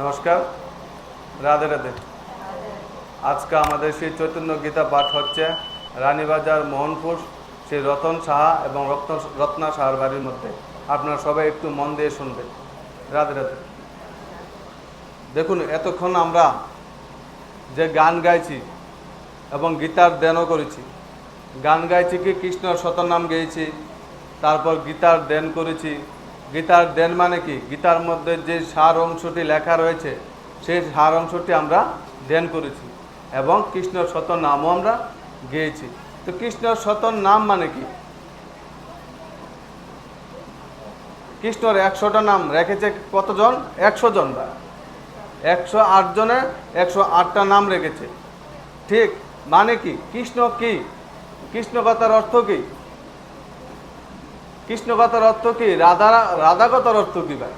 নমস্কার। রাধে রাধে। আজকে আমাদের সেই চৈতন্য গীতা পাঠ হচ্ছে রানীবাজার মোহনপুর, সেই রতন সাহা এবং রত্ন, রত্না সাহার বাড়ির মধ্যে। আপনারা সবাই একটু মন দিয়ে শুনবেন। রাধে রাধে। দেখুন, এতক্ষণ আমরা যে গান গাইছি এবং গীতার দেনও করেছি, গান গাইছি কি কৃষ্ণর শতনাম গেয়েছি, তারপর গীতার দেন করেছি গীতার দেন মানে কি? গীতার মধ্যে যে সার অংশটি লেখা রয়েছে, সেই সার অংশটি আমরা দেন করেছি এবং কৃষ্ণর শত নামও আমরা গেয়েছি। তো কৃষ্ণর শত নাম মানে কি? কৃষ্ণর একশোটা নাম রেখেছে কতজন? একশো জন বা? একশো আট জনে একশো আটটা নাম রেখেছে। ঠিক মানে কি? কৃষ্ণ কি? কৃষ্ণ কথার অর্থ কি? কৃষ্ণ কথার অর্থ কি? রাধা রাধা অর্থ কি ভাই?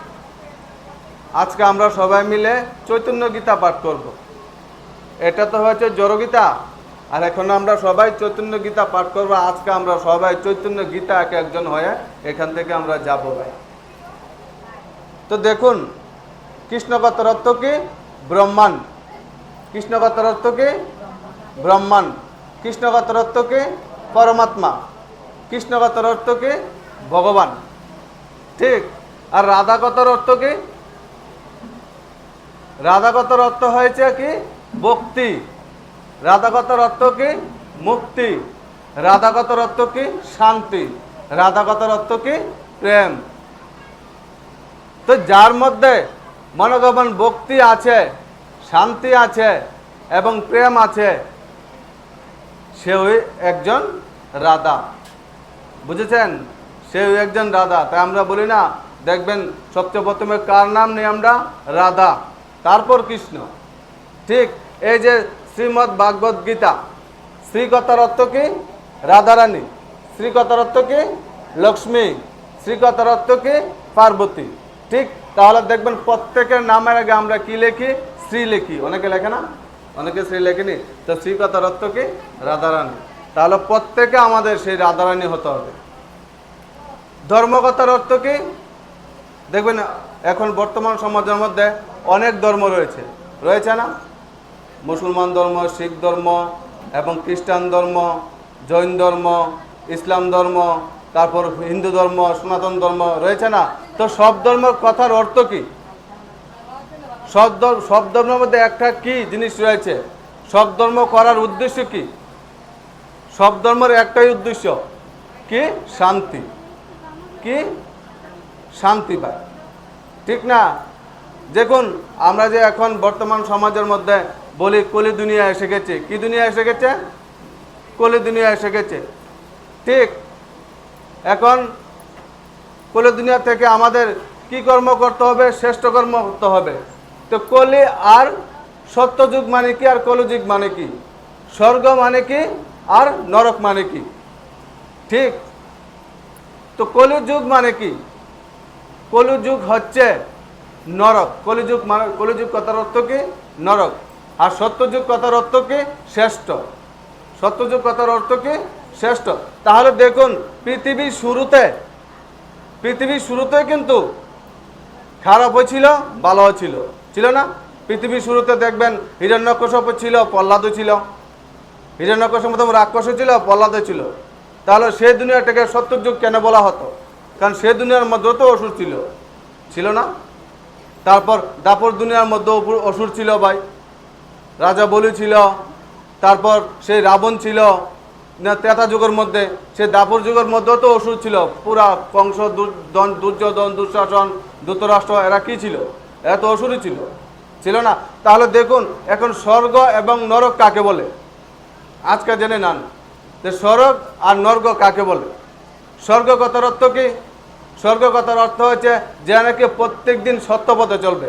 আজকে আমরা সবাই মিলে চৈতন্য গীতা পাঠ করব। এটা তো হচ্ছে জড়গীতা। আর এখন আমরা সবাই চৈতন্য গীতা পাঠ করব। আজকে আমরা সবাই চৈতন্য গীতা এক একজন হয়ে এখান থেকে আমরা যাব ভাই। তো দেখুন কৃষ্ণ কথার অর্থ কি? ব্রহ্মাণ্ড। কৃষ্ণ কথার অর্থ কি? ব্রহ্মাণ্ড। কৃষ্ণ কথার অর্থ কি? পরমাত্মা। কৃষ্ণ কথার অর্থ কি? ভগবান। ঠিক। আর রাধা কথার অর্থ কি? রাধা কথার অর্থ হয়েছে কি? ভক্তি। রাধা কথার অর্থ কি? মুক্তি। রাধা কথার অর্থ কি? শান্তি। রাধা কথার অর্থ কি? প্রেম। তো যার মধ্যে মনোগমন ভক্তি আছে, শান্তি আছে এবং প্রেম আছে সে ওই একজন রাধা। বুঝেছেন? সে একজন রাধা তাই আমরা বলি না, দেখবেন সবচেয়ে প্রথমে কার নাম নেই আমরা? রাধা। তারপর কৃষ্ণ। ঠিক এই যে শ্রীমৎ ভাগবত গীতা, শ্রীকথার অর্থ কি? রাধারানী। শ্রীকথার অর্থ কি? লক্ষ্মী। শ্রীকথার অর্থ কি? পার্বতী। ঠিক তাহলে দেখবেন প্রত্যেকের নামের আগে আমরা কি লিখি? শ্রী লিখি। অনেকে লেখে না? অনেকে শ্রী লেখেনি। তো শ্রীকথার অর্থ কি? রাধারানী। তাহলে প্রত্যেকে আমাদের সেই রাধারানী হতে হবে। ধর্মকথার অর্থ কি? দেখবেন, এখন বর্তমান সমাজের মধ্যে অনেক ধর্ম রয়েছে। রয়েছে না? মুসলমান ধর্ম, শিখ ধর্ম এবং খ্রিস্টান ধর্ম, জৈন ধর্ম, ইসলাম ধর্ম, তারপর হিন্দু ধর্ম, সনাতন ধর্ম রয়েছে না? তো সব ধর্মের কথার অর্থ কি? সব ধর্ম সব ধর্মের মধ্যে একটা কি জিনিস রয়েছে? সব ধর্ম করার উদ্দেশ্য কি? সব ধর্মের একটাই উদ্দেশ্য কি? শান্তি। কি? শান্তি পায়। ঠিক না? দেখুন, আমরা যে এখন বর্তমান সমাজের মধ্যে বলি, কলি দুনিয়া এসে গেছে। কি দুনিয়া এসে গেছে? কলি দুনিয়া এসে গেছে। ঠিক? এখন কলি দুনিয়া থেকে আমাদের কি কর্ম করতে হবে? শ্রেষ্ঠ কর্ম করতে হবে। তো কলি আর সত্যযুগ মানে কি? আর কলযুগ মানে কি? স্বর্গ মানে কি? আর নরক মানে কি? ঠিক? তো কলিযুগ মানে কি? কলিযুগ হচ্ছে নরক। কলিযুগ মানে কলিযুগ কথার অর্থ কি? নরক। আর সত্যযুগ কথার অর্থ কি? শ্রেষ্ঠ। সত্যযুগ কথার অর্থ কি? শ্রেষ্ঠ। তাহলে দেখুন পৃথিবীর শুরুতে পৃথিবীর শুরুতে কিন্তু খারাপ ছিল ভালো ছিল ছিল না? পৃথিবীর শুরুতে দেখবেন হিরণ্যকশপ ছিল প্রহ্লাদ ছিল। হিরণ্যকশপ প্রথম রাক্ষস ছিল প্রহ্লাদ ছিল। তাহলে সেই দুনিয়াটাকে সত্যযুগ কেন বলা হতো? কারণ সে দুনিয়ার মধ্যেও তো অসুর ছিল। ছিল না? তারপর দাপর দুনিয়ার মধ্যে অসুর ছিল ভাই। রাজা বলি ছিল। তারপর সেই রাবণ ছিল। না তেতা যুগের মধ্যে সে দাপর যুগের মধ্যেও তো অসুর ছিল। পুরা কংস দুর্যোধন, দুঃশাসন, ধৃতরাষ্ট্র, এরা কি ছিল? এরা তো অসুরই ছিল। ছিল না? তাহলে দেখুন, এখন স্বর্গ এবং নরক কাকে বলে? আজকে জেনে নেন। যে স্বর্গ আর নর্গ কাকে বলে? স্বর্গ কথার অর্থ কি? স্বর্গ কথার অর্থ হচ্ছে যে নাকি প্রত্যেক দিন সত্য পথে চলবে।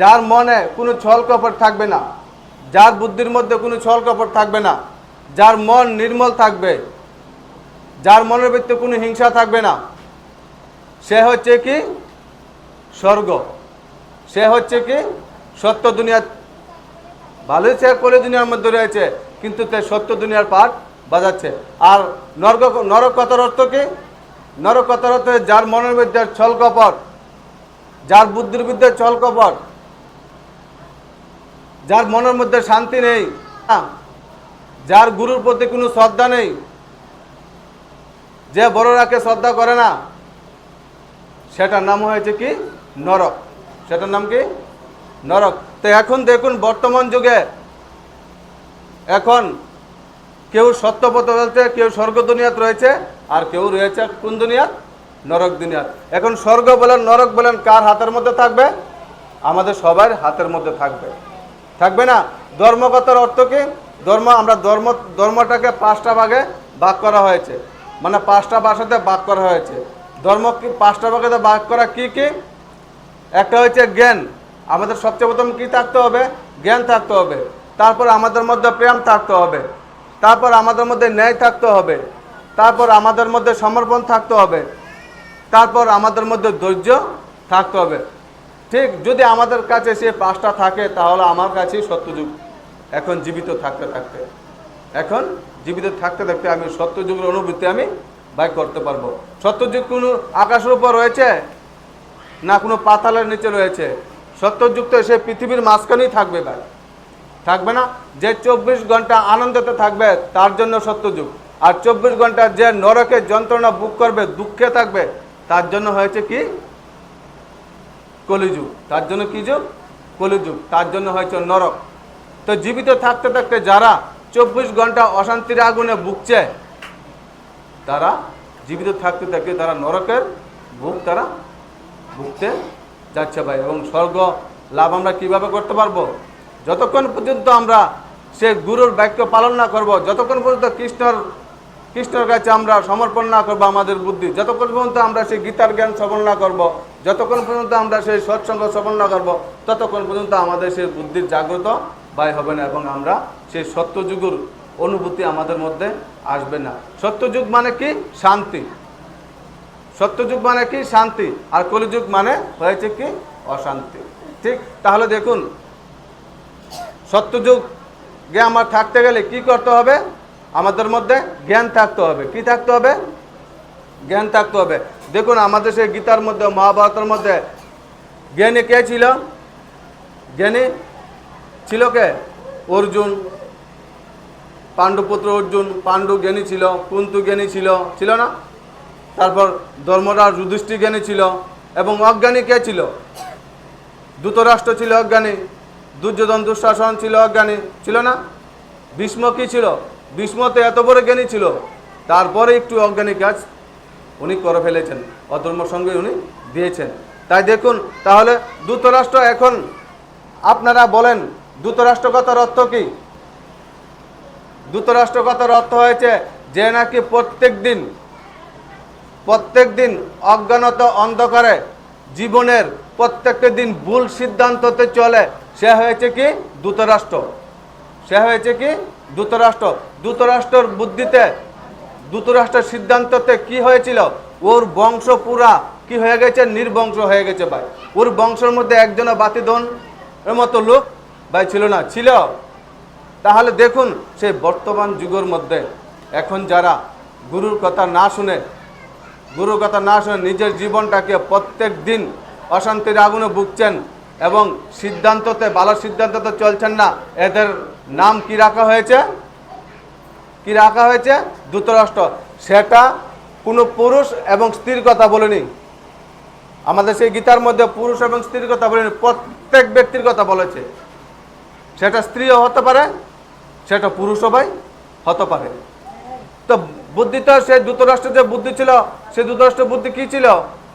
যার মনে কোনো ছল কপট থাকবে না, যার বুদ্ধির মধ্যে কোনো ছল কপট থাকবে না, যার মন নির্মল থাকবে, যার মনের ভিতরে কোনো হিংসা থাকবে না, সে হচ্ছে কি? স্বর্গ। সে হচ্ছে কি? সত্য দুনিয়া ভালোই সে কলে দুনিয়ার মধ্যে রয়েছে, কিন্তু তে সত্য দুনিয়ার পাঠ বাজাচ্ছে। আর নরক নরক কথার অর্থ কি? নরক কথার অর্থ যার মনের মধ্যে ছল কপট যার বুদ্ধির বিদ্যে ছল কপট যার মনের মধ্যে শান্তি নেই হ্যাঁ, যার গুরুর প্রতি কোনো শ্রদ্ধা নেই যে বড়রাকে শ্রদ্ধা করে না সেটার নাম হয়েছে কি? নরক। সেটার নাম কি? নরক। তো এখন দেখুন বর্তমান যুগে এখন কেউ সত্যপথ রয়েছে কেউ স্বর্গ দুনিয়াত রয়েছে, আর কেউ রয়েছে কোন দুনিয়াত? নরক দুনিয়াত। এখন স্বর্গ বলেন, নরক বলেন, কার হাতের মধ্যে থাকবে? আমাদের সবার হাতের মধ্যে থাকবে। থাকবে না? ধর্মগতার অর্থ কি? ধর্ম, আমরা ধর্ম, ধর্মটাকে পাঁচটা ভাগে ভাগ করা হয়েছে। মানে পাঁচটা ভাষাতে ভাগ করা হয়েছে। ধর্ম কি, পাঁচটা ভাগে ভাগ করা কি কি? একটা হচ্ছে জ্ঞান। আমাদের সবচেয়ে প্রথম কি থাকতে হবে? জ্ঞান থাকতে হবে। তারপর আমাদের মধ্যে প্রেম থাকতে হবে। তারপর আমাদের মধ্যে ন্যায় থাকতে হবে। তারপর আমাদের মধ্যে সমর্পণ থাকতে হবে। তারপর আমাদের মধ্যে ধৈর্য থাকতে হবে। ঠিক যদি আমাদের কাছে সে পাঁচটা থাকে, তাহলে আমার কাছেই সত্যযুগ। এখন জীবিত থাকতে থাকতে। এখন জীবিত থাকতে থাকতে আমি সত্যযুগের অনুভূতি আমি বাইক করতে পারব। সত্যযুগ কোনো আকাশের উপর রয়েছে? না কোনো পাতালের নিচে রয়েছে? সত্যযুগ তো সে পৃথিবীর মাঝখানেই থাকবে ভাই। থাকবে না। যে চব্বিশ ঘণ্টা আনন্দতে থাকবে, তার জন্য সত্যযুগ। আর চব্বিশ ঘণ্টা যে নরকে যন্ত্রণা বুক করবে, দুঃখে থাকবে, তার জন্য হয়েছে কি? কলিযুগ। তার জন্য কি যুগ? কলিযুগ। তার জন্য হয়েছে নরক। তো জীবিত থাকতে থাকতে যারা চব্বিশ ঘণ্টা অশান্তির আগুনে ভুগছে, তারা জীবিত থাকতে থাকতে তারা নরকের ভোগ তারা ভুগতে যাচ্ছে ভাই। এবং স্বর্গ লাভ আমরা কীভাবে করতে পারব? যতক্ষণ পর্যন্ত আমরা সে গুরুর বাক্য পালন না করব, যতক্ষণ পর্যন্ত কৃষ্ণর কৃষ্ণর কাছে আমরা সমর্পণ না করব আমাদের বুদ্ধি, যতক্ষণ পর্যন্ত আমরা সেই গীতার জ্ঞান শ্রবণ না করব, যতক্ষণ পর্যন্ত আমরা সেই সৎসঙ্গ শ্রবণ না করব, ততক্ষণ পর্যন্ত আমাদের সেই বুদ্ধির জাগ্রত বাই হবে না এবং আমরা সেই সত্যযুগের অনুভূতি আমাদের মধ্যে আসবে না। সত্যযুগ মানে কি? শান্তি। সত্যযুগ মানে কি? শান্তি। আর কলিযুগ মানে হয়েছে কি? অশান্তি। ঠিক? তাহলে দেখুন সত্যযুগ। আমার থাকতে গেলে কি করতে হবে? আমাদের মধ্যে জ্ঞান থাকতে হবে। কি থাকতে হবে? জ্ঞান থাকতে হবে। দেখুন, আমাদের সেই গীতার মধ্যে, মহাভারতের মধ্যে জ্ঞানী কে ছিল? জ্ঞানী ছিল কে? অর্জুন। পাণ্ডুপুত্র অর্জুন, পাণ্ডু জ্ঞানী ছিল, কুন্তু জ্ঞানী ছিল ছিল না? তারপর ধর্মরাজ যুধিষ্ঠি জ্ঞানী ছিল এবং অজ্ঞানী কে ছিল? ধৃতরাষ্ট্র ছিল অজ্ঞানী। দুর্যোধন দুঃশাসন ছিল অজ্ঞানী, ছিল না? ভীষ্ম কি ছিল? ভীষ্মতে এত বড় জ্ঞানী ছিল। তারপরে একটু অজ্ঞানী কাজ উনি করে ফেলেছেন, অধর্ম সঙ্গে উনি দিয়েছেন। তাই দেখুন, তাহলে ধৃতরাষ্ট্র এখন আপনারা বলেন ধৃতরাষ্ট্রকতার অর্থ কি? ধৃতরাষ্ট্রকতার অর্থ হয়েছে যে নাকি প্রত্যেক দিন প্রত্যেক দিন অজ্ঞানত অন্ধকারে জীবনের প্রত্যেকটা দিন ভুল সিদ্ধান্ততে চলে, সে হয়েছে কি? ধৃতরাষ্ট্র। সে হয়েছে কি? ধৃতরাষ্ট্র। ধৃতরাষ্ট্রর বুদ্ধিতে, ধৃতরাষ্ট্রের সিদ্ধান্ততে কি হয়েছিল? ওর বংশ পুরা কি হয়ে গেছে? নির্বংশ হয়ে গেছে ভাই। ওর বংশের মধ্যে একজনও বাতিদন এর মতো লোক ভাই ছিল না। ছিল। তাহলে দেখুন সেই বর্তমান যুগের মধ্যে এখন যারা গুরুর কথা না শুনে গুরুর কথা না শুনে নিজের জীবনটাকে প্রত্যেক দিন অশান্তির আগুনে ভুগছেন এবং সিদ্ধান্ততে ভালো সিদ্ধান্ততে চলছেন না। এদের নাম কি রাখা হয়েছে? কি রাখা হয়েছে? ধৃতরাষ্ট্র। সেটা কোনো পুরুষ এবং স্ত্রীর কথা বলেনি। আমাদের সেই গীতার মধ্যে পুরুষ এবং স্ত্রীর কথা বলেনি, প্রত্যেক ব্যক্তির কথা বলেছে। সেটা স্ত্রীও হতে পারে, সেটা পুরুষও ভাই হতে পারে। তো বুদ্ধি তো সে যুক্তরাষ্ট্রের যে বুদ্ধি ছিল, সে যুক্তরাষ্ট্রের বুদ্ধি কি ছিল?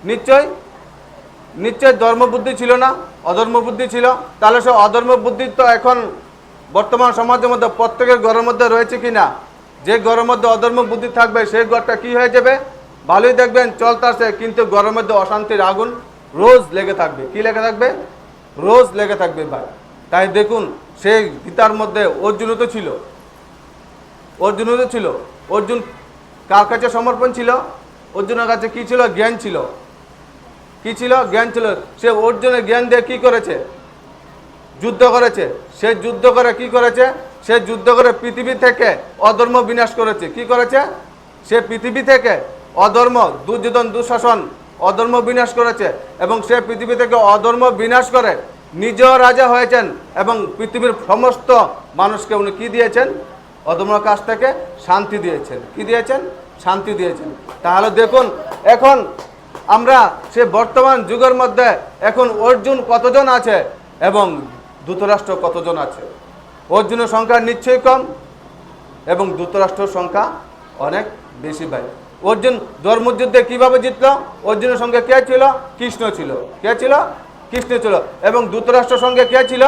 নিশ্চয়? নিশ্চয় ধর্ম বুদ্ধি ছিল না? অধর্ম বুদ্ধি ছিল? তাহলে সে অধর্ম বুদ্ধি তো এখন বর্তমান সমাজের মধ্যে, প্রত্যেকের ঘরের মধ্যে রয়েছে কি না? যে ঘরের মধ্যে অধর্ম বুদ্ধি থাকবে, সেই ঘরটা কি হয়ে যাবে? ভালোই দেখবেন চলতেছে কিন্তু ঘরের মধ্যে অশান্তির আগুন রোজ লেগে থাকবে। কি লেগে থাকবে? রোজ লেগে থাকবে ভাই। তাই দেখুন, সেই গীতার মধ্যে অর্জুনও তো ছিল। অর্জুনও তো ছিল। অর্জুন কার কাছে সমর্পণ ছিল? অর্জুনের কাছে কি ছিল? জ্ঞান ছিল। কি ছিল? জ্ঞান ছিল। সে অর্জুনের জ্ঞান দিয়ে কি করেছে? যুদ্ধ করেছে। সে যুদ্ধ করে কি করেছে? সে যুদ্ধ করে পৃথিবী থেকে অধর্ম বিনাশ করেছে। কি করেছে? সে পৃথিবী থেকে অধর্ম, দুর্যোধন, দুঃশাসন, অধর্ম বিনাশ করেছে এবং সে পৃথিবী থেকে অধর্ম বিনাশ করে নিজেও রাজা হয়েছেন এবং পৃথিবীর সমস্ত মানুষকে উনি কি দিয়েছেন? অদম্য কাছ থেকে শান্তি দিয়েছেন। কি দিয়েছেন? শান্তি দিয়েছেন। তাহলে দেখুন, এখন আমরা সে বর্তমান যুগের মধ্যে এখন অর্জুন কতজন আছে এবং ধৃতরাষ্ট্র কতজন আছে? অর্জুনের সংখ্যা নিশ্চয়ই কম এবং যুক্তরাষ্ট্রের সংখ্যা অনেক বেশি ভাই। অর্জুন ধর্মযুদ্ধে কীভাবে জিতলো? অর্জুনের সঙ্গে কে ছিল? কৃষ্ণ ছিল। কে ছিল? কৃষ্ণ ছিল। এবং যুক্তরাষ্ট্রের সঙ্গে কে ছিল?